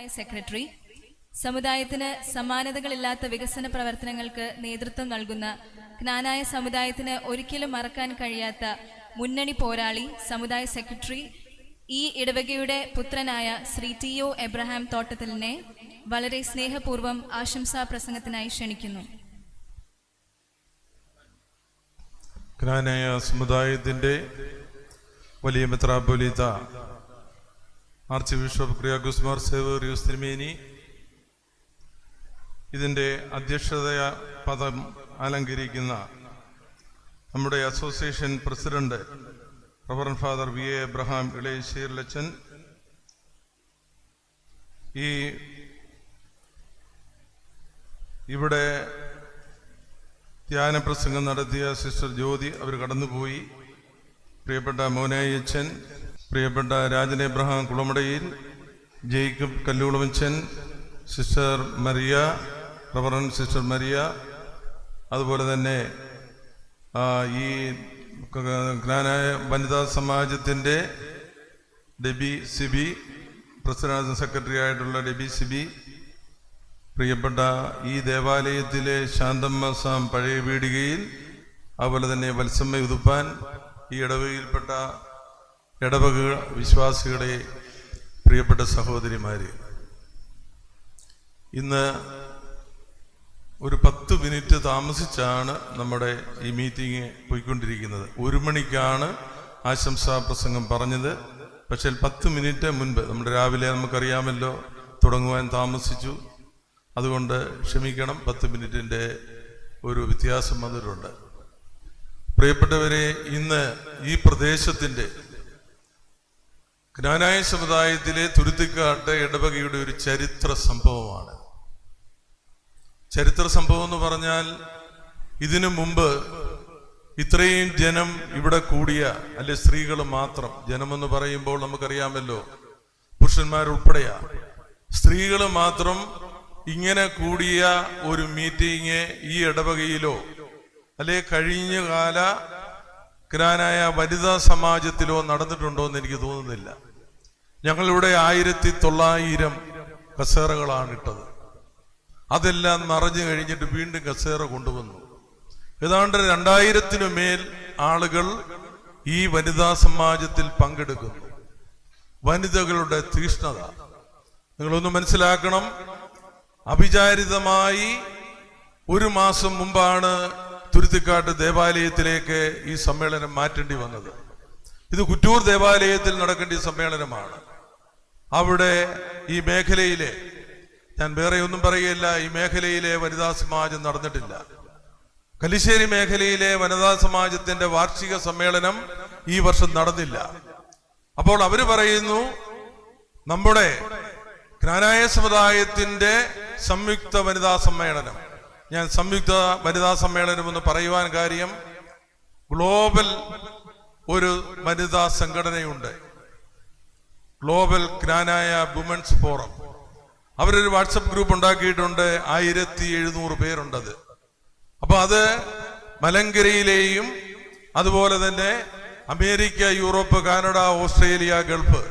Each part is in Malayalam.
സമുദായ സെക്രട്ടറി സമുദായത്തിന് സമാനതകളില്ലാത്ത വികസന പ്രവർത്തനങ്ങൾക്ക് നേതൃത്വം നൽകുന്ന ജ്ഞാനായ സമുദായത്തിന് ഒരിക്കലും മറക്കാൻ കഴിയാത്ത മുന്നണി പോരാളി സമുദായ സെക്രട്ടറി ഈ ഇടവകയുടെ പുത്രനായ ശ്രീ ടി ഒ എബ്രഹാം തോട്ടത്തിലിനെ വളരെ സ്നേഹപൂർവം ആശംസാ പ്രസംഗത്തിനായി ക്ഷണിക്കുന്നു. ജ്ഞാനായ സമുദായത്തിന്റെ വലിയ മെത്രാപ്പൊലീത്ത ആർച്ച് ബിഷപ്പ് ക്രിയാഗുസ് മാർ സേവേറിയൂസ് തിരുമേനി ഇതിന്റെ അധ്യക്ഷത പദം അലങ്കരിക്കുന്ന നമ്മുടെ association president reverend father V A Abraham ഇളയശ്ശേരിലച്ചൻ ഈ ഇവിടെ ധ്യാന പ്രസംഗം നടത്തിയ സിസ്റ്റർ ജ്യോതി അവർ കടന്നുപോയി. പ്രിയപ്പെട്ട മോനായച്ചൻ പ്രിയപ്പെട്ട Rajan Abraham കുളമടയിൽ Jacob കല്ലൂളമച്ചൻ sister Maria reverend sister Maria അതുപോലെ തന്നെ ഈ ജ്ഞാനായ വനിതാ സമാജത്തിന്റെ ഡെബി സിബി പ്രസിഡന്റ് സെക്രട്ടറി ആയിട്ടുള്ള ഡെബി സിബി പ്രിയപ്പെട്ട ഈ ദേവാലയത്തിലെ ശാന്തമ്മ സാം പഴയ പീടികയിൽ അതുപോലെ തന്നെ വത്സമ്മ ഉതുപ്പാൻ ഈ ഇടവകയിൽപ്പെട്ട ഇടവക വിശ്വാസികളെ പ്രിയപ്പെട്ട സഹോദരിമാര് ഇന്ന് ഒരു പത്ത് മിനിറ്റ് താമസിച്ചാണ് നമ്മുടെ ഈ മീറ്റിംഗ് പോയിക്കൊണ്ടിരിക്കുന്നത്. ഒരു മണിക്കാണ് ആശംസാ പ്രസംഗം പറഞ്ഞത്. പക്ഷേ പത്ത് മിനിറ്റ് മുൻപ് നമ്മുടെ രാവിലെ നമുക്കറിയാമല്ലോ തുടങ്ങുവാൻ താമസിച്ചു. അതുകൊണ്ട് ക്ഷമിക്കണം പത്ത് മിനിറ്റിന്റെ ഒരു വ്യത്യാസം അതിലുണ്ട് പ്രിയപ്പെട്ടവരെ ഇന്ന് ഈ പ്രദേശത്തിന്റെ ജ്ഞാനായ സമുദായത്തിലെ തുരുത്തിക്കാട്ട് ഇടവകയുടെ ഒരു ചരിത്ര സംഭവമാണ്. ചരിത്ര സംഭവം എന്ന് പറഞ്ഞാൽ ഇതിനു മുമ്പ് ഇത്രയും ജനം ഇവിടെ കൂടിയ അല്ലെ സ്ത്രീകൾ മാത്രം ജനമെന്ന് പറയുമ്പോൾ നമുക്കറിയാമല്ലോ പുരുഷന്മാരുൾപ്പെടെയാ. സ്ത്രീകൾ മാത്രം ഇങ്ങനെ കൂടിയ ഒരു മീറ്റിംഗ് ഈ ഇടവകയിലോ അല്ലെ കഴിഞ്ഞ കാല ഗ്രാനായ വനിതാ സമാജത്തിലോ നടന്നിട്ടുണ്ടോ എന്ന് എനിക്ക് തോന്നുന്നില്ല. ഞങ്ങളിവിടെ ആയിരത്തി തൊള്ളായിരം കസേറകളാണ് ഇട്ടത്. അതെല്ലാം നിറഞ്ഞു കഴിഞ്ഞിട്ട് വീണ്ടും കസേറ കൊണ്ടുവന്നു. ഏതാണ്ട് രണ്ടായിരത്തിനു മേൽ ആളുകൾ ഈ വനിതാ സമാജത്തിൽ പങ്കെടുക്കുന്നു. വനിതകളുടെ തീഷ്ണത. നിങ്ങളൊന്ന് മനസ്സിലാക്കണം. അവിചാരിതമായി ഒരു മാസം മുമ്പാണ് തുരുത്തിക്കാട്ട് ദേവാലയത്തിലേക്ക് ഈ സമ്മേളനം മാറ്റേണ്ടി വന്നത്. ഇത് കുറ്റൂർ ദേവാലയത്തിൽ നടക്കേണ്ട സമ്മേളനമാണ്. അവിടെ ഈ മേഖലയിലെ ഞാൻ വേറെ ഒന്നും പറയുകയില്ല ഈ മേഖലയിലെ വനിതാ സമാജം നടന്നിട്ടില്ല. കലിശ്ശേരി മേഖലയിലെ വനിതാ സമാജത്തിന്റെ വാർഷിക സമ്മേളനം ഈ വർഷം നടന്നില്ല. അപ്പോൾ അവർ പറയുന്നു നമ്മുടെ ജ്ഞാനായ സമുദായത്തിന്റെ സംയുക്ത വനിതാ സമ്മേളനം ഞാൻ സംയുക്ത വനിതാ സമ്മേളനം എന്ന് പറയുവാൻ കാര്യം ഗ്ലോബൽ ഒരു വനിതാ സംഘടനയുണ്ട്. Global Knanaya women's forum. അവരൊരു വാട്സപ്പ് ഗ്രൂപ്പ് ഉണ്ടാക്കിയിട്ടുണ്ട്. ആയിരത്തി എഴുന്നൂറ് പേരുണ്ടത്. അപ്പൊ അത് മലങ്കരയിലെയും അതുപോലെ തന്നെ America Europe Canada Australia Gulf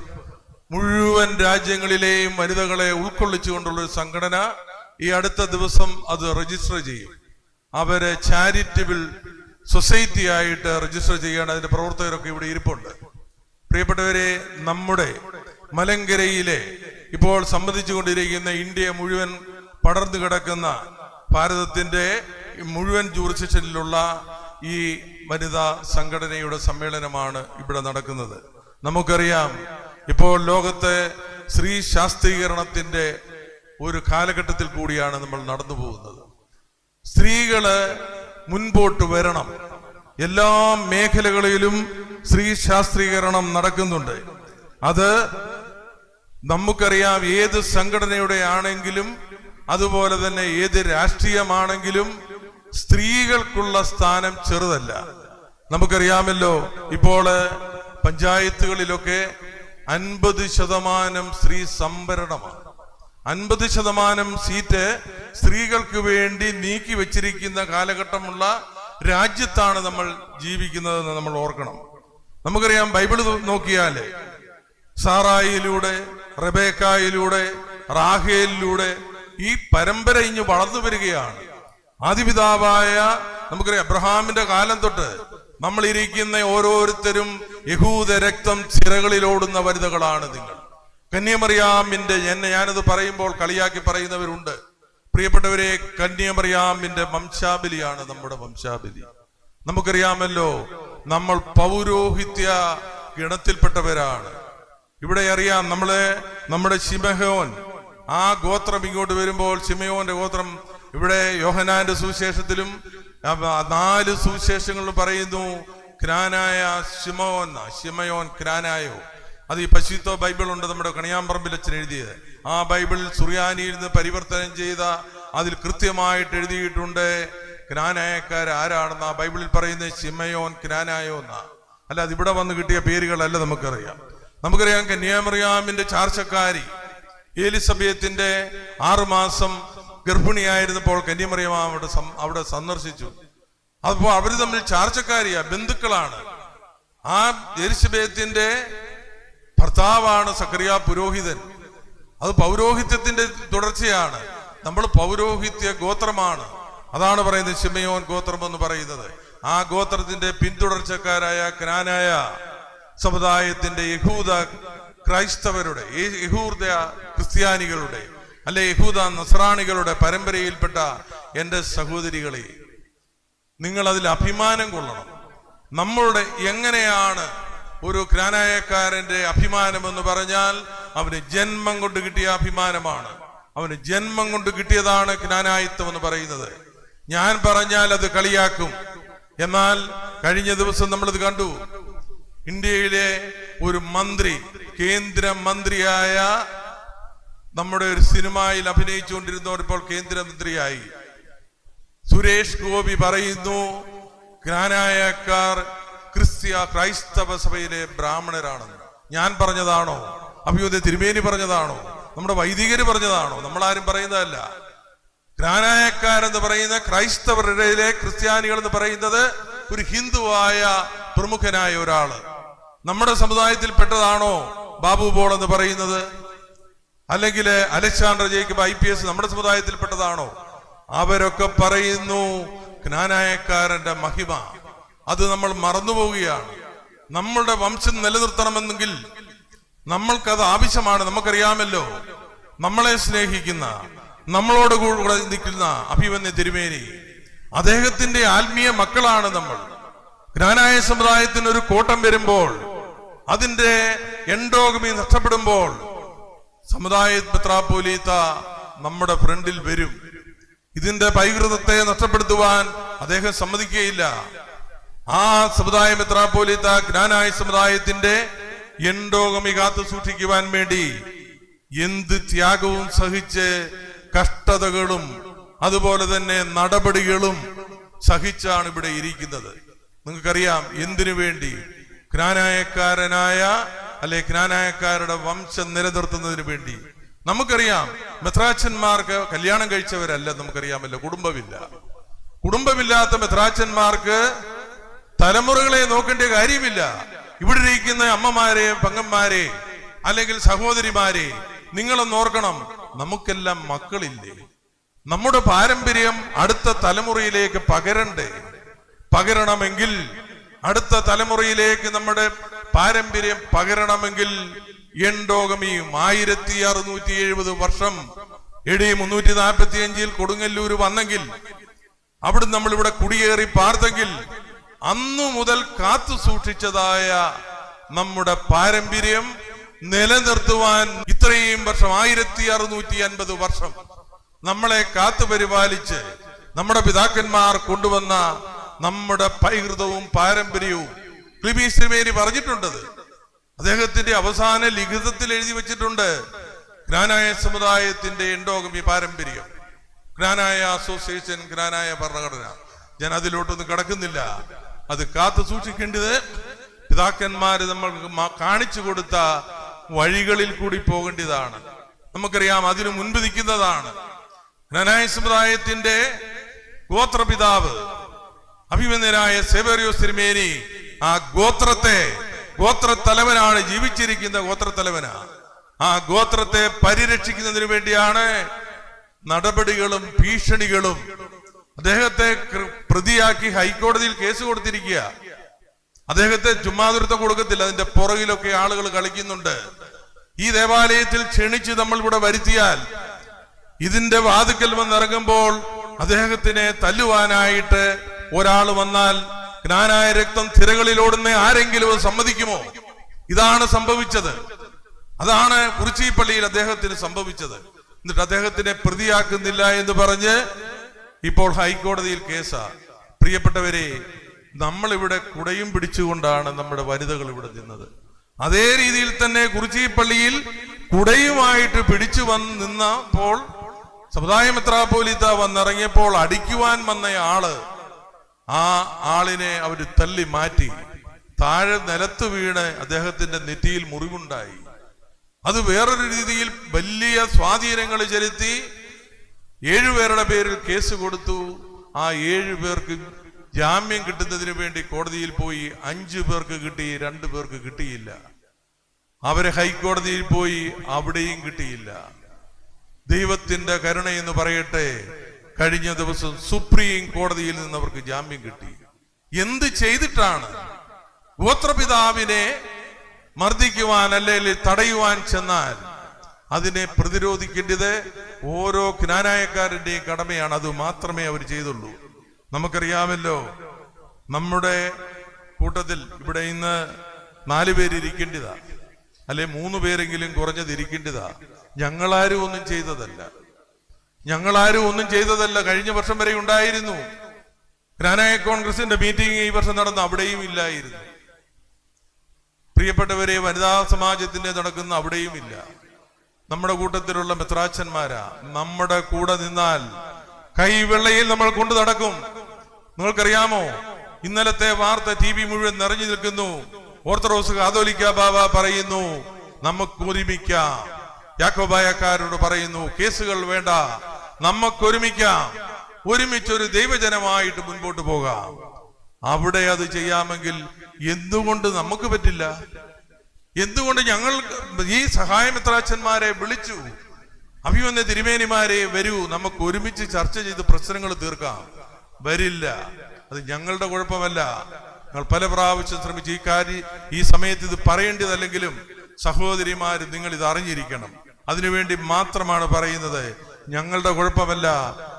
മുഴുവൻ രാജ്യങ്ങളിലെയും വനിതകളെ ഉൾക്കൊള്ളിച്ചുകൊണ്ടുള്ള ഒരു സംഘടന ഈ അടുത്ത ദിവസം അത് രജിസ്റ്റർ ചെയ്യും. അവരെ ചാരിറ്റബിൾ സൊസൈറ്റി ആയിട്ട് രജിസ്റ്റർ ചെയ്യാണ്. അതിന്റെ പ്രവർത്തകരൊക്കെ ഇവിടെ ഇരിപ്പുണ്ട്. പ്രിയപ്പെട്ടവരെ നമ്മുടെ മലങ്കരയിലെ ഇപ്പോൾ സംബന്ധിച്ചുകൊണ്ടിരിക്കുന്ന ഇന്ത്യ മുഴുവൻ പടർന്നു കിടക്കുന്ന ഭാരതത്തിന്റെ മുഴുവൻ ജൂറിസിഷനിലുള്ള ഈ വനിതാ സംഘടനയുടെ സമ്മേളനമാണ് ഇവിടെ നടക്കുന്നത്. നമുക്കറിയാം ഇപ്പോൾ ലോകത്തെ സ്ത്രീ ശാസ്ത്രീകരണത്തിന്റെ ഒരു കാലഘട്ടത്തിൽ കൂടിയാണ് നമ്മൾ നടന്നു പോകുന്നത്. സ്ത്രീകൾ മുൻപോട്ട് വരണം. എല്ലാ മേഖലകളിലും സ്ത്രീ ശാസ്ത്രീകരണം നടക്കുന്നുണ്ട്. അത് നമുക്കറിയാം ഏത് സംഘടനയുടെ ആണെങ്കിലും അതുപോലെ തന്നെ ഏത് രാഷ്ട്രീയമാണെങ്കിലും സ്ത്രീകൾക്കുള്ള സ്ഥാനം ചെറുതല്ല. നമുക്കറിയാമല്ലോ ഇപ്പോൾ പഞ്ചായത്തുകളിലൊക്കെ അൻപത് ശതമാനം സ്ത്രീ സംവരണമാണ്. അൻപത് ശതമാനം സീറ്റ് സ്ത്രീകൾക്ക് വേണ്ടി നീക്കി വെച്ചിരിക്കുന്ന കാലഘട്ടമുള്ള രാജ്യത്താണ് നമ്മൾ ജീവിക്കുന്നതെന്ന് നമ്മൾ ഓർക്കണം. നമുക്കറിയാം ബൈബിൾ നോക്കിയാൽ സാറായിലൂടെ റബേക്കായിലൂടെ റാഹേലിലൂടെ ഈ പരമ്പര ഇഞ്ഞു വളർന്നു വരികയാണ്. ആദിപിതാവായ നമുക്കറിയാം അബ്രഹാമിന്റെ കാലം തൊട്ട് നമ്മളിരിക്കുന്ന ഓരോരുത്തരും യഹൂദ രക്തം ചിറകളിലോടുന്ന വനിതകളാണ് നിങ്ങൾ. കന്യമറിയാമിന്റെ എന്നെ ഞാനത് പറയുമ്പോൾ കളിയാക്കി പറയുന്നവരുണ്ട്. പ്രിയപ്പെട്ടവരെ കന്യമറിയാമിന്റെ വംശാബലിയാണ് നമ്മുടെ വംശാബലി നമുക്കറിയാമല്ലോ നമ്മൾ പൗരോഹിത്യ ഗണത്തിൽപ്പെട്ടവരാണ്. ഇവിടെ അറിയാം നമ്മളെ നമ്മുടെ ശിമഹോൻ ആ ഗോത്രം ഇങ്ങോട്ട് വരുമ്പോൾ ശിമയോന്റെ ഗോത്രം ഇവിടെ യോഹനാന്റെ സുവിശേഷത്തിലും നാല് സുവിശേഷങ്ങളിലും പറയുന്നു ക്രാനായ ശിമോൻ ശിമയോൻ ക്രാനായോ? അത് ഈ പശുത്വ ബൈബിൾ ഉണ്ട് നമ്മുടെ കണിയാമ്പറമ്പിൽ അച്ഛൻ എഴുതിയത്. ആ ബൈബിൾ സുറിയാനിയിൽ നിന്ന് പരിവർത്തനം ചെയ്ത അതിൽ കൃത്യമായിട്ട് എഴുതിയിട്ടുണ്ട് ക്നാനായക്കാർ ആരാണെന്ന്? ആ ബൈബിളിൽ പറയുന്നത് ശിമയോൻ ക്നാനായോ എന്നാ. അല്ല അത് ഇവിടെ വന്ന് കിട്ടിയ പേരുകളല്ല നമുക്കറിയാം. നമുക്കറിയാം കന്യാമറിയാമിന്റെ ചാർച്ചക്കാരി ഏലിസബിയത്തിന്റെ ആറുമാസം ഗർഭിണിയായിരുന്നപ്പോൾ കന്യാമറിയാം അവിടെ അവിടെ സന്ദർശിച്ചു. അപ്പോ അവർ തമ്മിൽ ചാർച്ചക്കാരിയാ ബന്ധുക്കളാണ്. ആ എലിസബേത്തിന്റെ ഭർത്താവാണ് സക്രിയ പുരോഹിതൻ. അത് പൗരോഹിത്യത്തിന്റെ തുടർച്ചയാണ്. നമ്മൾ പൗരോഹിത്യ ഗോത്രമാണ്. അതാണ് പറയുന്നത് ശിമയോൻ ഗോത്രം എന്ന് പറയുന്നത്. ആ ഗോത്രത്തിന്റെ പിന്തുടർച്ചക്കാരായ ക്നാനായ സമുദായത്തിന്റെ യഹൂദ ക്രൈസ്തവരുടെ യഹൂദ ക്രിസ്ത്യാനികളുടെ അല്ലെ യഹൂദ നസ്രാണികളുടെ പരമ്പരയിൽപ്പെട്ട എന്റെ സഹോദരികളെ നിങ്ങൾ അതിൽ അഭിമാനം കൊള്ളണം. നമ്മളുടെ എങ്ങനെയാണ് ഒരു ക്രാനായക്കാരന്റെ അഭിമാനം എന്ന് പറഞ്ഞാൽ അവന് ജന്മം കൊണ്ട് കിട്ടിയ അഭിമാനമാണ്. അവന് ജന്മം കൊണ്ട് കിട്ടിയതാണ് ജ്ഞാനായിത്വം എന്ന് പറയുന്നത്. ഞാൻ പറഞ്ഞാൽ അത് കളിയാക്കും. എന്നാൽ കഴിഞ്ഞ ദിവസം നമ്മളിത് കണ്ടു. ഇന്ത്യയിലെ ഒരു മന്ത്രി കേന്ദ്ര മന്ത്രിയായ നമ്മുടെ ഒരു സിനിമയിൽ അഭിനയിച്ചുകൊണ്ടിരുന്നവർ ഇപ്പോൾ കേന്ദ്രമന്ത്രിയായി സുരേഷ് ഗോപി പറയുന്നു ജ്ഞാനായക്കാർ ക്രിസ്ത്യ ക്രൈസ്തവ സഭയിലെ ബ്രാഹ്മണരാണെന്ന്. ഞാൻ പറഞ്ഞതാണോ? അഭിയോദ്യ തിരുമേനി പറഞ്ഞതാണോ? നമ്മുടെ വൈദികര് പറഞ്ഞതാണോ? നമ്മൾ ആരും പറയുന്നതല്ല. ഗ്രാനായക്കാരെന്ന് പറയുന്ന ക്രൈസ്തവരുടെ ക്രിസ്ത്യാനികൾ എന്ന് പറയുന്നത് ഒരു ഹിന്ദുവായ പ്രമുഖനായ ഒരാൾ. നമ്മുടെ സമുദായത്തിൽ പെട്ടതാണോ ബാബു പോൾ എന്ന് പറയുന്നത്? അല്ലെങ്കിൽ Alexander Jacob I P S നമ്മുടെ സമുദായത്തിൽ പെട്ടതാണോ? അവരൊക്കെ പറയുന്നു ജ്ഞാനായക്കാരന്റെ മഹിമ. അത് നമ്മൾ മറന്നുപോവുകയാണ് നമ്മളുടെ വംശം നിലനിർത്തണമെന്നെങ്കിൽ നമ്മൾക്കത് ആവശ്യമാണ്. നമുക്കറിയാമല്ലോ നമ്മളെ സ്നേഹിക്കുന്ന നമ്മളോട് കൂടെ നിൽക്കുന്ന അഭിമന്യ തിരുമേനി അദ്ദേഹത്തിന്റെ ആത്മീയ മക്കളാണ് നമ്മൾ. ജ്ഞാനായ സമുദായത്തിന് ഒരു കോട്ടം വരുമ്പോൾ അതിന്റെ എൻഡോഗമി നഷ്ടപ്പെടുമ്പോൾ സമുദായ പത്രാപോലീത്ത നമ്മുടെ ഫ്രണ്ടിൽ വരും. ഇതിന്റെ പൈകൃതത്തെ നഷ്ടപ്പെടുത്തുവാൻ അദ്ദേഹം സമ്മതിക്കുകയില്ല. ആ സമുദായ മെത്രാപ്പോലീത്ത ജ്ഞാനായ സമുദായത്തിന്റെ എൻഡോഗമി കാത്തു സൂക്ഷിക്കുവാൻ വേണ്ടി എന്ത് ത്യാഗവും സഹിച്ച് കഷ്ടതകളും അതുപോലെ തന്നെ നടപടികളും സഹിച്ചാണ് ഇവിടെ ഇരിക്കുന്നത്. നിങ്ങൾക്കറിയാം എന്തിനു വേണ്ടി? ജ്ഞാനായക്കാരനായ അല്ലെ ജ്ഞാനായക്കാരുടെ വംശം നിലനിർത്തുന്നതിന് വേണ്ടി. നമുക്കറിയാം മെത്രാച്ചന്മാർക്ക് കല്യാണം കഴിച്ചവരല്ല നമുക്കറിയാമല്ലോ കുടുംബമില്ല. കുടുംബമില്ലാത്ത മെത്രാച്ചന്മാർക്ക് തലമുറകളെ നോക്കേണ്ട കാര്യമില്ല. ഇവിടെ ഇരിക്കുന്ന അമ്മമാരെ പെങ്ങന്മാരെ അല്ലെങ്കിൽ സഹോദരിമാരെ നിങ്ങളൊന്ന് ഓർക്കണം നമുക്കെല്ലാം മക്കളില്ലേ? നമ്മുടെ പാരമ്പര്യം അടുത്ത തലമുറയിലേക്ക് പകരണ്ടേ? പകരണമെങ്കിൽ അടുത്ത തലമുറയിലേക്ക് നമ്മുടെ പാരമ്പര്യം പകരണമെങ്കിൽ എണ്ടോഗമിയും ആയിരത്തി അറുന്നൂറ്റി എഴുപത് വർഷം എടി മുന്നൂറ്റി നാൽപ്പത്തി അഞ്ചിൽ കൊടുങ്ങല്ലൂർ വന്നെങ്കിൽ അവിടെ നമ്മൾ ഇവിടെ കുടിയേറി പാർത്തെങ്കിൽ അന്നു മുതൽ കാത്തു സൂക്ഷിച്ചതായ നമ്മുടെ പാരമ്പര്യം നിലനിർത്തുവാൻ ഇത്രയും വർഷം ആയിരത്തി അറുന്നൂറ്റി അൻപത് വർഷം നമ്മളെ കാത്തു പരിപാലിച്ച് നമ്മുടെ പിതാക്കന്മാർ കൊണ്ടുവന്ന നമ്മുടെ പൈകൃതവും പാരമ്പര്യവും. ക്ലിബീസ് ശ്രീമേനി പറഞ്ഞിട്ടുണ്ടത് അദ്ദേഹത്തിന്റെ അവസാന ലിഖിതത്തിൽ എഴുതി വെച്ചിട്ടുണ്ട് ഗ്രാനായ സമുദായത്തിന്റെ എൻഡോഗമി പാരമ്പര്യം. ഗ്രാനായ അസോസിയേഷൻ ഗ്രാനായ ഭരണഘടന. ഞാൻ അതിലോട്ടൊന്നും കടക്കുന്നില്ല. അത് കാത്തു സൂക്ഷിക്കേണ്ടത് പിതാക്കന്മാര് നമ്മൾ കാണിച്ചു കൊടുത്ത വഴികളിൽ കൂടി പോകേണ്ടതാണ്. നമുക്കറിയാം അതിനു മുൻപ് നിൽക്കുന്നതാണ്. ജ്ഞാനായ സമുദായത്തിന്റെ ഗോത്രപിതാവ് അഭിമന്യനായ സെബേറിയോ സിരിമേനി ആ ഗോത്രത്തെ ഗോത്രത്തലവനാണ് ജീവിച്ചിരിക്കുന്ന ഗോത്രത്തലവനാ. ആ ഗോത്രത്തെ പരിരക്ഷിക്കുന്നതിന് വേണ്ടിയാണ് നടപടികളും ഭീഷണികളും അദ്ദേഹത്തെ പ്രതിയാക്കി ഹൈക്കോടതിയിൽ കേസ് കൊടുത്തിരിക്കുക. അദ്ദേഹത്തെ ചുമ്മാതിരുത്തം കൊടുക്കത്തില്ല. അതിന്റെ പുറകിലൊക്കെ ആളുകൾ കളിക്കുന്നുണ്ട്. ഈ ദേവാലയത്തിൽ ക്ഷണിച്ച് നമ്മൾ ഇവിടെ വരുത്തിയാൽ ഇതിന്റെ വാതുക്കൽ വന്നിറങ്ങുമ്പോൾ അദ്ദേഹത്തിനെ തല്ലുവാനായിട്ട് ഒരാൾ വന്നാൽ ജ്ഞാനായ രക്തം തിരകളിലോടുന്ന ആരെങ്കിലും സമ്മതിക്കുമോ? ഇതാണ് സംഭവിച്ചത്. അതാണ് കുറിച്ചിപ്പള്ളിയിൽ അദ്ദേഹത്തിന് സംഭവിച്ചത്. എന്നിട്ട് അദ്ദേഹത്തിനെ പ്രതിയാക്കുന്നില്ല എന്ന് പറഞ്ഞ് ഇപ്പോൾ ഹൈക്കോടതിയിൽ കേസാ. പ്രിയപ്പെട്ടവരെ നമ്മളിവിടെ കുടയും പിടിച്ചുകൊണ്ടാണ് നമ്മുടെ വനിതകൾ ഇവിടെ നിന്നത്. അതേ രീതിയിൽ തന്നെ കുറിച്ചിപ്പള്ളിയിൽ കുടയുമായിട്ട് പിടിച്ചു വന്ന് നിന്നപ്പോൾ സമുദായ പോലീത്ത വന്നിറങ്ങിയപ്പോൾ അടിക്കുവാൻ വന്ന ആൾ ആ ആളിനെ അവർ തല്ലി മാറ്റി താഴെ നിലത്ത് വീണ് അദ്ദേഹത്തിന്റെ നെറ്റിയിൽ മുറിവുണ്ടായി. അത് വേറൊരു രീതിയിൽ വലിയ സ്വാധീനങ്ങൾ ചെലുത്തി ഏഴുപേരുടെ പേരിൽ കേസ് കൊടുത്തു. ആ ഏഴു പേർക്ക് ജാമ്യം കിട്ടുന്നതിന് വേണ്ടി കോടതിയിൽ പോയി അഞ്ചു പേർക്ക് കിട്ടി രണ്ടു പേർക്ക് കിട്ടിയില്ല. അവരെ ഹൈക്കോടതിയിൽ പോയി അവിടെയും കിട്ടിയില്ല. ദൈവത്തിന്റെ കരുണ എന്ന് പറയട്ടെ കഴിഞ്ഞ ദിവസം സുപ്രീം കോടതിയിൽ നിന്ന് അവർക്ക് ജാമ്യം കിട്ടി. എന്ത് ചെയ്തിട്ടാണ് ഗോത്രപിതാവിനെ മർദ്ദിക്കുവാൻ അല്ലെങ്കിൽ തടയുവാൻ ചെന്നാൽ അതിനെ പ്രതിരോധിക്കേണ്ടത് ഓരോ ജ്ഞാനായക്കാരന്റെയും കടമയാണ് അത് മാത്രമേ അവർ ചെയ്തുള്ളൂ. നമുക്കറിയാമല്ലോ നമ്മുടെ കൂട്ടത്തിൽ ഇവിടെ ഇന്ന് നാല് പേര് ഇരിക്കേണ്ടതാ. അല്ലെ മൂന്ന് പേരെങ്കിലും കുറഞ്ഞത് ഇരിക്കേണ്ടതാ. ഞങ്ങളാരും ഒന്നും ചെയ്തതല്ല. ഞങ്ങളാരും ഒന്നും ചെയ്തതല്ല. കഴിഞ്ഞ വർഷം വരെ ഉണ്ടായിരുന്നു. ജ്ഞാനായ കോൺഗ്രസിന്റെ മീറ്റിംഗ് ഈ വർഷം നടന്നു. അവിടെയും ഇല്ലായിരുന്നു. പ്രിയപ്പെട്ടവരെ വനിതാ സമാജത്തിന്റെ നടക്കുന്ന അവിടെയും ഇല്ല. നമ്മുടെ കൂട്ടത്തിലുള്ള മെത്രാച്ചന്മാരാ നമ്മുടെ കൂടെ നിന്നാൽ കൈവെള്ളയിൽ നമ്മൾ കൊണ്ടു നടക്കും. നിങ്ങൾക്കറിയാമോ? ഇന്നലത്തെ വാർത്ത ടി വി മുഴുവൻ നിറഞ്ഞു നിൽക്കുന്നു. ഓർത്തഡോക്സ് കാതോലിക്ക ബാബ പറയുന്നു നമുക്ക് ഒരുമിക്കാം. യാക്കോബായക്കാരോട് പറയുന്നു കേസുകൾ വേണ്ട നമുക്ക് ഒരുമിക്കാം. ഒരുമിച്ചൊരു ദൈവജനമായിട്ട് മുൻപോട്ട് പോകാം. അവിടെ അത് ചെയ്യാമെങ്കിൽ എന്തുകൊണ്ട് നമുക്ക് പറ്റില്ല? എന്തുകൊണ്ട് ഞങ്ങൾ ഈ സഹായമിത്രാച്ചന്മാരെ വിളിച്ചു? അഭിമന്യ തിരുമേനിമാരെ വരൂ നമുക്ക് ഒരുമിച്ച് ചർച്ച ചെയ്ത് പ്രശ്നങ്ങൾ തീർക്കാം. വരില്ല. അത് ഞങ്ങളുടെ കുഴപ്പമല്ല. ഞങ്ങൾ പല പ്രാവശ്യം ശ്രമിച്ചു. ഈ കാര്യം ഈ സമയത്ത് ഇത് പറയേണ്ടതല്ലെങ്കിലും സഹോദരിമാര് നിങ്ങൾ ഇത് അറിഞ്ഞിരിക്കണം. അതിനുവേണ്ടി മാത്രമാണ് പറയുന്നത്. ഞങ്ങളുടെ കുഴപ്പമല്ല.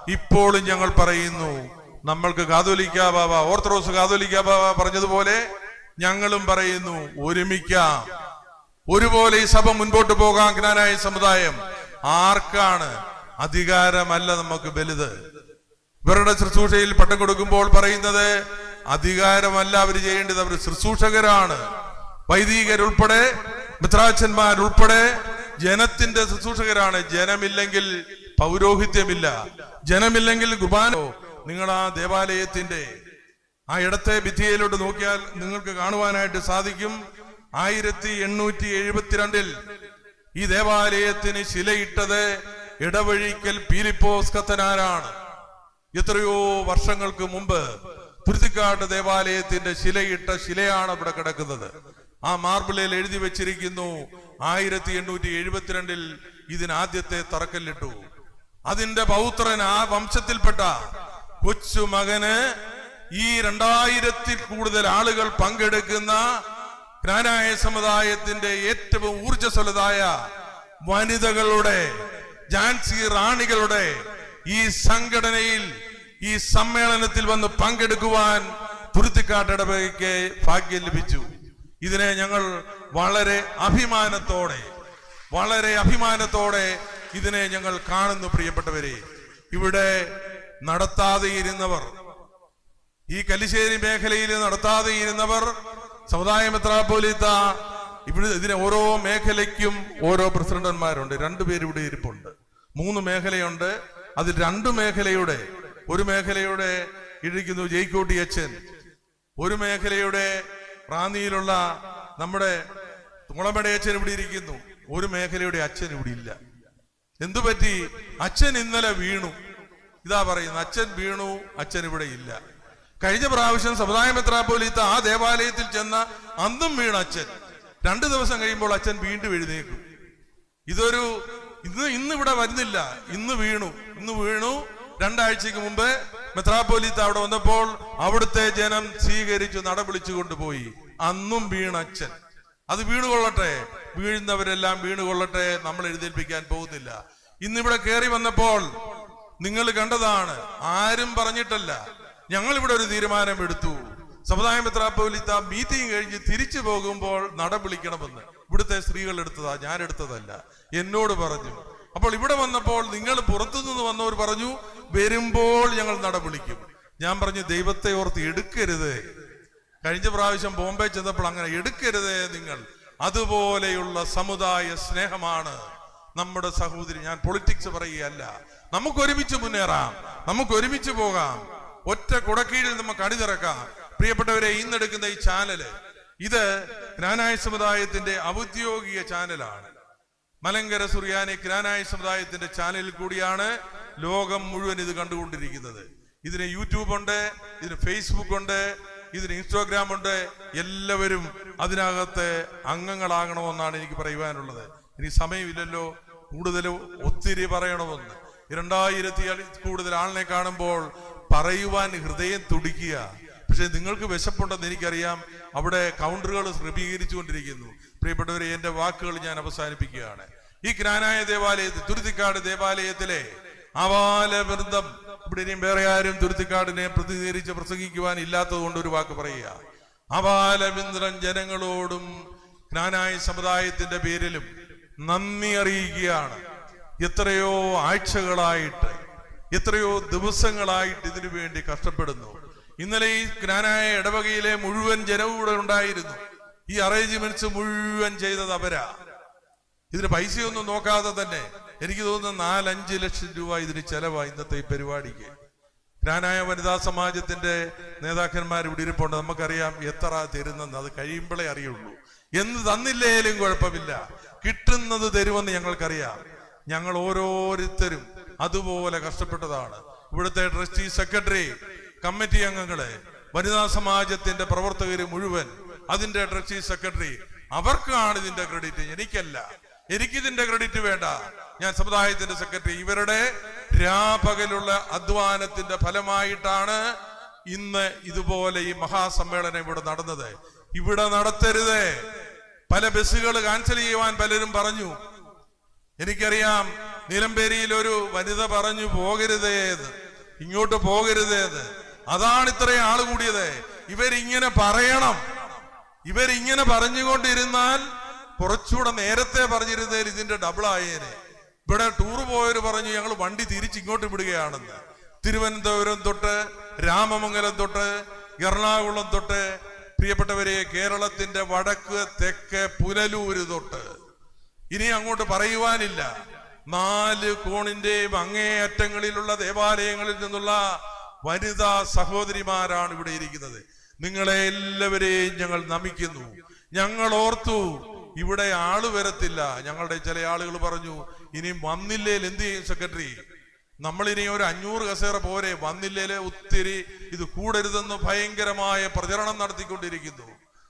ഇപ്പോഴും ഞങ്ങൾ പറയുന്നു. നമ്മൾക്ക് കാതോലിക്ക ബാബ ഓർത്തഡോക്സ് കാതോലിക്ക ബാബ പറഞ്ഞതുപോലെ ഞങ്ങളും പറയുന്നു ഒരുമിക്കാം. ഒരുപോലെ ഈ സഭ മുൻപോട്ട് പോകാൻ ജ്ഞാനായ സമുദായം ആർക്കാണ് അധികാരമല്ല നമുക്ക് വലുത്? ഇവരുടെ ശുശ്രൂഷയിൽ പട്ടം കൊടുക്കുമ്പോൾ പറയുന്നത് അധികാരമല്ല അവർ ചെയ്യേണ്ടത്. അവർ ശുശ്രൂഷകരാണ്. വൈദികരുൾപ്പെടെ മിത്രാച്ചന്മാരുൾപ്പെടെ ജനത്തിന്റെ ശുശ്രൂഷകരാണ്. ജനമില്ലെങ്കിൽ പൗരോഹിത്യമില്ല. ജനമില്ലെങ്കിൽ കുർബാനോ. നിങ്ങൾ ആ ദേവാലയത്തിന്റെ ആ ഇടത്തെ ഭിത്തിയിലോട്ട് നോക്കിയാൽ നിങ്ങൾക്ക് കാണുവാനായിട്ട് സാധിക്കും. ആയിരത്തി എണ്ണൂറ്റി എഴുപത്തിരണ്ടിൽ ഈ ദേവാലയത്തിന് ശിലയിട്ടത് ഇടവഴിക്കൽ പീലിപ്പോസ് കത്തനാരാണ് എത്രയോ വർഷങ്ങൾക്ക് മുമ്പ് പുരുത്തിക്കാട് ദേവാലയത്തിന്റെ ശിലയിട്ട ശിലയാണ് ഇവിടെ കിടക്കുന്നത്. ആ മാർബിളിൽ എഴുതി വെച്ചിരിക്കുന്നു ആയിരത്തി എണ്ണൂറ്റി എഴുപത്തിരണ്ടിൽ ഇതിനാദ്യത്തെ തറക്കല്ലിട്ടു. അതിന്റെ പൗത്രൻ ആ വംശത്തിൽപ്പെട്ട കൊച്ചു മകന് ഈ രണ്ടായിരത്തിൽ കൂടുതൽ ആളുകൾ പങ്കെടുക്കുന്ന ജ്ഞാനായ സമുദായത്തിന്റെ ഏറ്റവും ഊർജസ്വലതായ വനിതകളുടെ ജാൻസി റാണികളുടെ ഈ സംഘടനയിൽ ഈ സമ്മേളനത്തിൽ വന്ന് പങ്കെടുക്കുവാൻ തുരുത്തിക്കാട്ടിടവയ്ക്ക് ഭാഗ്യം ലഭിച്ചു. ഇതിനെ ഞങ്ങൾ വളരെ അഭിമാനത്തോടെ വളരെ അഭിമാനത്തോടെ ഇതിനെ ഞങ്ങൾ കാണുന്നു പ്രിയപ്പെട്ടവരെ. ഇവിടെ നടത്താതെ ഇരുന്നവർ ഈ കലിശ്ശേരി മേഖലയിൽ നടത്താതെ ഇരുന്നവർ സമുദായ മെത്രാപ്പോലിത്ത ഇവിടെ ഇതിന് ഓരോ മേഖലയ്ക്കും ഓരോ പ്രസിഡന്റന്മാരുണ്ട്. രണ്ടുപേര് ഇവിടെ ഇരിപ്പുണ്ട്. മൂന്ന് മേഖലയുണ്ട്. അതിൽ രണ്ടു മേഖലയുടെ ഒരു മേഖലയുടെ ഇരിക്കുന്നു ജയ്ക്കോട്ടി അച്ഛൻ. ഒരു മേഖലയുടെ റാന്നിയിലുള്ള നമ്മുടെ തുളമട അച്ഛൻ ഇവിടെ ഇരിക്കുന്നു. ഒരു മേഖലയുടെ അച്ഛൻ ഇവിടെ ഇല്ല. എന്തു പറ്റി? അച്ഛൻ ഇന്നലെ വീണു. ഇതാ പറയുന്നു അച്ഛൻ വീണു അച്ഛൻ ഇവിടെ ഇല്ല. കഴിഞ്ഞ പ്രാവശ്യം സമുദായ മെത്രാപ്പോലീത്ത ആ ദേവാലയത്തിൽ ചെന്ന അന്നും വീണ അച്ഛൻ. രണ്ടു ദിവസം കഴിയുമ്പോൾ അച്ഛൻ വീണ്ടും എഴുന്നേക്കും ഇതൊരു ഇന്ന് ഇന്ന് ഇവിടെ വരുന്നില്ല. ഇന്ന് വീണു. ഇന്ന് വീണു. രണ്ടാഴ്ചക്ക് മുമ്പ് മെത്രാപ്പോലീത്ത അവിടെ വന്നപ്പോൾ അവിടുത്തെ ജനം സ്വീകരിച്ചു നടപിളിച്ചു കൊണ്ടുപോയി. അന്നും വീണ അച്ഛൻ. അത് വീണുകൊള്ളട്ടെ. വീഴുന്നവരെല്ലാം വീണുകൊള്ളട്ടെ. നമ്മൾ എഴുന്നേൽപ്പിക്കാൻ പോകുന്നില്ല. ഇന്നിവിടെ കയറി വന്നപ്പോൾ നിങ്ങൾ കണ്ടതാണ്. ആരും പറഞ്ഞിട്ടല്ല. ഞങ്ങൾ ഇവിടെ ഒരു തീരുമാനം എടുത്തു സമുദായ മെത്രാപ്പോലിത്ത മീറ്റിംഗ് കഴിഞ്ഞ് തിരിച്ചു പോകുമ്പോൾ നട വിളിക്കണമെന്ന് ഇവിടുത്തെ സ്ത്രീകൾ എടുത്തതാ ഞാൻ എടുത്തതല്ല. എന്നോട് പറഞ്ഞു. അപ്പോൾ ഇവിടെ വന്നപ്പോൾ നിങ്ങൾ പുറത്തുനിന്ന് വന്നവർ പറഞ്ഞു വരുമ്പോൾ ഞങ്ങൾ നട വിളിക്കും ഞാൻ പറഞ്ഞു ദൈവത്തെ ഓർത്ത് എടുക്കരുത്. കഴിഞ്ഞ പ്രാവശ്യം ബോംബെ ചെന്നപ്പോൾ അങ്ങനെ എടുക്കരുതേ നിങ്ങൾ. അതുപോലെയുള്ള സമുദായ സ്നേഹമാണ് നമ്മുടെ സഹോദരി. ഞാൻ പൊളിറ്റിക്സ് പറയുകയല്ല. നമുക്ക് ഒരുമിച്ച് മുന്നേറാം. നമുക്ക് ഒരുമിച്ച് പോകാം. ഒറ്റ കുടക്കീഴിൽ നമുക്ക് അണിതിറക്കാം പ്രിയപ്പെട്ടവരെ ഇന്നെടുക്കുന്ന ഈ ചാനൽ ഇത് ജ്ഞാനായ സമുദായത്തിന്റെ ഔദ്യോഗിക ചാനലാണ്. മലങ്കര സുറിയാനി ജ്ഞാനായ സമുദായത്തിന്റെ ചാനലിൽ കൂടിയാണ് ലോകം മുഴുവൻ ഇത് കണ്ടുകൊണ്ടിരിക്കുന്നത്. ഇതിന് യൂട്യൂബ് ഉണ്ട് ഇതിന് ഫേസ്ബുക്ക് ഉണ്ട് ഇതിന് ഇൻസ്റ്റാഗ്രാം ഉണ്ട്. എല്ലാവരും അതിനകത്ത് അംഗങ്ങളാകണമെന്നാണ് എനിക്ക് പറയുവാനുള്ളത്. ഇനി സമയമില്ലല്ലോ കൂടുതൽ ഒത്തിരി പറയണമെന്ന്. രണ്ടായിരത്തി കൂടുതൽ ആളിനെ കാണുമ്പോൾ പറയുവാൻ ഹൃദയം തുടിക്കുക. പക്ഷെ നിങ്ങൾക്ക് വിശപ്പുണ്ടെന്ന് എനിക്കറിയാം. അവിടെ കൗണ്ടറുകൾ ക്രമീകരിച്ചുകൊണ്ടിരിക്കുന്നു. പ്രിയപ്പെട്ടവരെ എന്റെ വാക്കുകൾ ഞാൻ അവസാനിപ്പിക്കുകയാണ്. ഈ ജ്ഞാനായ ദേവാലയത്തിൽ തുരുത്തിക്കാട് ദേവാലയത്തിലെ അവാല വൃന്ദം. ഇവിടെ ഇനിയും വേറെ ആരും തുരുത്തിക്കാടിനെ പ്രതിനിധീകരിച്ച് പ്രസംഗിക്കുവാൻ ഇല്ലാത്തത് കൊണ്ട് ഒരു വാക്ക് പറയുക. അപാലമിന്ദ്രൻ ജനങ്ങളോടും ജ്ഞാനായ സമുദായത്തിന്റെ പേരിലും നന്ദി അറിയിക്കുകയാണ്. എത്രയോ ആഴ്ചകളായിട്ട് എത്രയോ ദിവസങ്ങളായിട്ട് ഇതിനു വേണ്ടി കഷ്ടപ്പെടുന്നു. ഇന്നലെ ഈ ജ്ഞാനായ ഇടവകയിലെ മുഴുവൻ ജനവും ഇവിടെ ഉണ്ടായിരുന്നു. ഈ അറേഞ്ച്മെന്റ്സ് മുഴുവൻ ചെയ്തത് അവരാ. ഇതിന് പൈസയൊന്നും നോക്കാതെ തന്നെ എനിക്ക് തോന്നുന്നു നാലഞ്ച് ലക്ഷം രൂപ ഇതിന് ചെലവാ ഇന്നത്തെ ഈ പരിപാടിക്ക്. ജ്ഞാനായ വനിതാ സമാജത്തിന്റെ നേതാക്കന്മാർ ഇവിടെ ഇരിപ്പുണ്ട്. നമുക്കറിയാം എത്ര തരുന്നെന്ന്. അത് കഴിയുമ്പോഴേ അറിയുള്ളൂ. എന്ന് തന്നില്ലേലും കുഴപ്പമില്ല. കിട്ടുന്നത് തരുമെന്ന് ഞങ്ങൾക്കറിയാം. ഞങ്ങൾ ഓരോരുത്തരും അതുപോലെ കഷ്ടപ്പെട്ടതാണ്. ഇവിടുത്തെ ട്രസ്റ്റി സെക്രട്ടറി കമ്മിറ്റി അംഗങ്ങളെ വനിതാ സമാജത്തിന്റെ പ്രവർത്തകര് മുഴുവൻ അതിന്റെ ട്രസ്റ്റി സെക്രട്ടറി അവർക്കാണ് ഇതിന്റെ ക്രെഡിറ്റ്. എനിക്കല്ല. എനിക്കിതിന്റെ ക്രെഡിറ്റ് വേണ്ട. ഞാൻ സമുദായത്തിന്റെ സെക്രട്ടറി. ഇവരുടെ രാപകലുള്ള അധ്വാനത്തിന്റെ ഫലമായിട്ടാണ് ഇന്ന് ഇതുപോലെ ഈ മഹാസമ്മേളനം ഇവിടെ നടന്നത്. ഇവിടെ നടത്തരുത്. പല ബസ്സുകൾ ക്യാൻസൽ ചെയ്യുവാൻ പലരും പറഞ്ഞു. എനിക്കറിയാം നിലമ്പേരിയിൽ ഒരു വനിത പറഞ്ഞു പോകരുതേ എന്ന്. ഇങ്ങോട്ട് പോകരുതേ എന്ന്. അതാണ് ഇത്രയും ആൾ കൂടിയത്. ഇവരിങ്ങനെ പറയണം. ഇവരിങ്ങനെ പറഞ്ഞുകൊണ്ടിരുന്നാൽ കുറച്ചുകൂടെ നേരത്തെ പറഞ്ഞിരുന്നേൽ ഇതിന്റെ ഡബിൾ ആയേനെ. ഇവിടെ ടൂർ പോയവര് പറഞ്ഞു ഞങ്ങൾ വണ്ടി തിരിച്ച് ഇങ്ങോട്ട് വിടുകയാണെന്ന്. തിരുവനന്തപുരം തൊട്ട് രാമമംഗലം തൊട്ട് എറണാകുളം തൊട്ട് പ്രിയപ്പെട്ടവരെ കേരളത്തിന്റെ വടക്ക് തെക്ക് പുനലൂര് തൊട്ട്. ഇനി അങ്ങോട്ട് പറയുവാനില്ല. നാല് കോണിന്റെയും അങ്ങേയറ്റങ്ങളിലുള്ള ദേവാലയങ്ങളിൽ നിന്നുള്ള വനിതാ സഹോദരിമാരാണ് ഇവിടെ ഇരിക്കുന്നത്. നിങ്ങളെ എല്ലാവരെയും ഞങ്ങൾ നമിക്കുന്നു. ഞങ്ങൾ ഓർത്തു ഇവിടെ ആൾ വരത്തില്ല. ഞങ്ങളുടെ ചില ആളുകൾ പറഞ്ഞു ഇനി വന്നില്ലേൽ എന്ത് ചെയ്യും സെക്രട്ടറി? നമ്മളിനി ഒരു അഞ്ഞൂറ് കസേര പോരെ വന്നില്ലേലെ ഒത്തിരി ഇത് കൂടരുതെന്ന് ഭയങ്കരമായ പ്രചരണം നടത്തിക്കൊണ്ടിരിക്കുന്നു.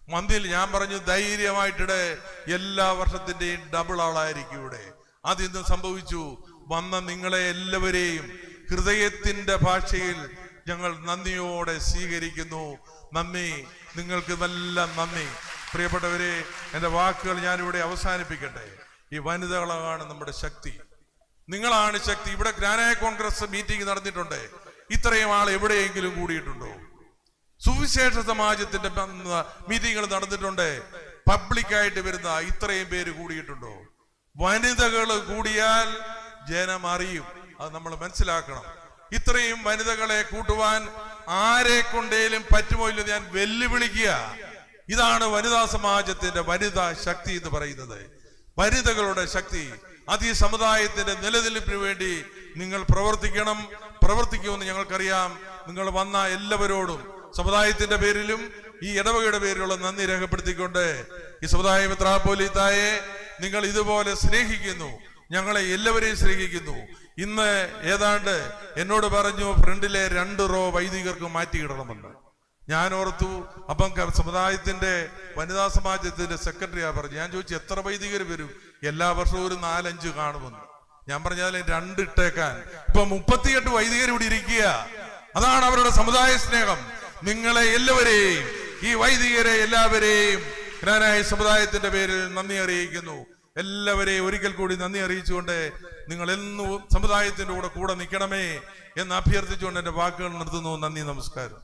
മന്തിൽ ഞാൻ പറഞ്ഞു ധൈര്യമായിട്ടിടെ എല്ലാ വർഷത്തിന്റെയും ഡബിൾ ആളായിരിക്കും ഇവിടെ. അതിന്ന് സംഭവിച്ചു. വന്ന നിങ്ങളെ എല്ലാവരെയും ഹൃദയത്തിന്റെ ഭാഷയിൽ ഞങ്ങൾ നന്ദിയോടെ സ്വീകരിക്കുന്നു. നന്ദി. നിങ്ങൾക്ക് നല്ല നന്ദി. പ്രിയപ്പെട്ടവരെ എന്റെ വാക്കുകൾ ഞാനിവിടെ അവസാനിപ്പിക്കട്ടെ. ഈ വനിതകളാണ് നമ്മുടെ ശക്തി. നിങ്ങളാണ് ശക്തി. ഇവിടെ ഗ്രാനായ കോൺഗ്രസ് മീറ്റിംഗ് നടന്നിട്ടുണ്ട്. ഇത്രയും ആൾ എവിടെയെങ്കിലും കൂടിയിട്ടുണ്ടോ? സുവിശേഷ സമാജത്തിന്റെ മീറ്റിങ്ങുകൾ നടന്നിട്ടുണ്ട്. പബ്ലിക്കായിട്ട് വരുന്ന ഇത്രയും പേര് കൂടിയിട്ടുണ്ടോ? വനിതകൾ കൂടിയാൽ ജനം അറിയും. അത് നമ്മൾ മനസ്സിലാക്കണം. ഇത്രയും വനിതകളെ കൂട്ടുവാൻ ആരെ കൊണ്ടേലും പറ്റുമോ ഇല്ല ഞാൻ വെല്ലുവിളിക്കുക. ഇതാണ് വനിതാ സമാജത്തിന്റെ വനിതാ ശക്തി എന്ന് പറയുന്നത്. വനിതകളുടെ ശക്തി അത് ഈ സമുദായത്തിന്റെ നിലനിൽപ്പിന് വേണ്ടി നിങ്ങൾ പ്രവർത്തിക്കണം. പ്രവർത്തിക്കുമെന്ന് ഞങ്ങൾക്കറിയാം. നിങ്ങൾ വന്ന എല്ലാവരോടും സമുദായത്തിന്റെ പേരിലും ഈ ഇടവകയുടെ പേരിലുള്ള നന്ദി രേഖപ്പെടുത്തിക്കൊണ്ട് ഈ സമുദായ മിത്രാപോലീത്തായെ നിങ്ങൾ ഇതുപോലെ സ്നേഹിക്കുന്നു. ഞങ്ങളെ എല്ലാവരെയും സ്നേഹിക്കുന്നു. ഇന്ന് ഏതാണ്ട് എന്നോട് പറഞ്ഞു ഫ്രണ്ടിലെ രണ്ട് റോ വൈദികർക്ക് മാറ്റിയിടണമെന്ന് ഞാൻ ഓർത്തു അപ്പം സമുദായത്തിന്റെ വനിതാ സമാജത്തിന്റെ സെക്രട്ടറിയാ പറഞ്ഞു ഞാൻ ചോദിച്ചു എത്ര വൈദികർ വരും? എല്ലാ വർഷവും ഒരു നാലഞ്ച് കാണുമെന്ന്. ഞാൻ പറഞ്ഞാൽ രണ്ട് ഇട്ടേക്കാൻ. ഇപ്പൊ മുപ്പത്തിയെട്ട് വൈദികർ ഇവിടെ ഇരിക്കുക. അതാണ് അവരുടെ സമുദായ സ്നേഹം. നിങ്ങളെ എല്ലാവരെയും ഈ വൈദികരെ എല്ലാവരെയും ജ്ഞാനായ സമുദായത്തിന്റെ പേരിൽ നന്ദി അറിയിക്കുന്നു. എല്ലാവരെയും ഒരിക്കൽ കൂടി നന്ദി അറിയിച്ചുകൊണ്ട് നിങ്ങൾ എന്നും സമുദായത്തിന്റെ കൂടെ കൂടെ നിൽക്കണമേ എന്ന് അഭ്യർത്ഥിച്ചുകൊണ്ട് എന്റെ വാക്കുകൾ നിർത്തുന്നു നന്ദി നമസ്കാരം.